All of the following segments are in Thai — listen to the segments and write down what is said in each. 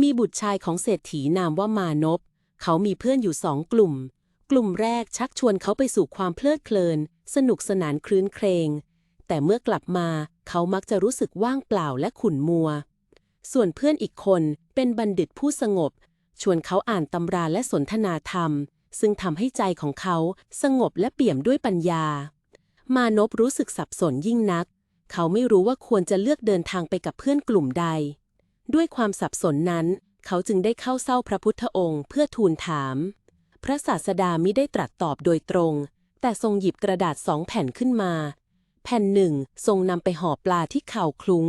มีบุตรชายของเศรษฐีนามว่ามานพเขามีเพื่อนอยู่สองกลุ่ม กลุ่มแรกชักชวนเขาไปสู่ความเพลิดเพลิน สนุกสนานคลื้นเครงแต่เมื่อกลับมาเขามักจะรู้สึกว่างเปล่าและขุ่นมัว ส่วนเพื่อนอีกคนเป็นบัณฑิตผู้สงบ ชวนเขาอ่านตำราและสนทนาธรรม ซึ่งทำให้ใจของเขาสงบและเปี่ยมด้วยปัญญา มานพรู้สึกสับสนยิ่งนัก เขาไม่รู้ว่าควรจะเลือกเดินทางไปกับเพื่อนกลุ่มใด ด้วยความสับสนนั้น เขาจึงได้เข้าเศร้าพระพุทธองค์เพื่อทูลถาม พระศาสดามิได้ตรัสตอบโดยตรง แต่ทรงหยิบกระดาษสองแผ่นขึ้นมา แผ่นหนึ่งทรงนำไปห่อปลาที่ข่าวคลุ้ง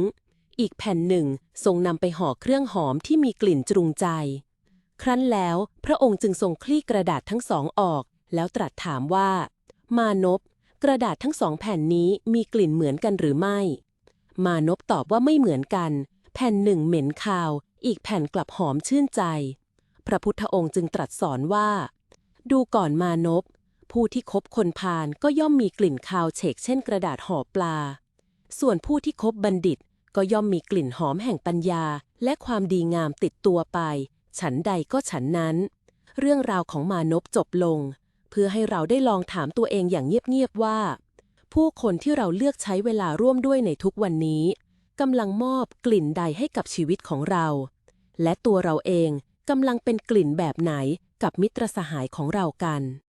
อีกแผ่นหนึ่งทรงนำไปห่อเครื่องหอมที่มีกลิ่นจรุงใจ ครั้นแล้วพระองค์จึงทรงคลี่กระดาษทั้งสองออก แล้วตรัสถามว่า มานพกระดาษทั้งสองแผ่นนี้มีกลิ่นเหมือนกันหรือไม่ มานพตอบว่าไม่เหมือนกัน แผ่นหนึ่งเหม็นคาว อีกแผ่นกลับหอมชื่นใจ พระพุทธองค์จึงตรัสสอนว่า ดูก่อนมานพผู้ที่คบคนพาลก็ย่อมมีกลิ่นคาวเฉกเช่นกระดาษห่อปลา ส่วนผู้ที่คบบัณฑิตก็ย่อมมีกลิ่นหอมแห่งปัญญา และความดีงามติดตัวไป ฉันใดก็ฉันนั้น เรื่องราวของมานพจบลง เพื่อให้เราได้ลองถามตัวเองอย่างเงียบๆว่า ผู้คนที่เราเลือกใช้เวลาร่วมด้วยในทุกวันนี้ กำลังมอบกลิ่นใดให้กับชีวิตของเรา และตัวเราเองกำลังเป็นกลิ่นแบบไหนกับมิตรสหายของเรากัน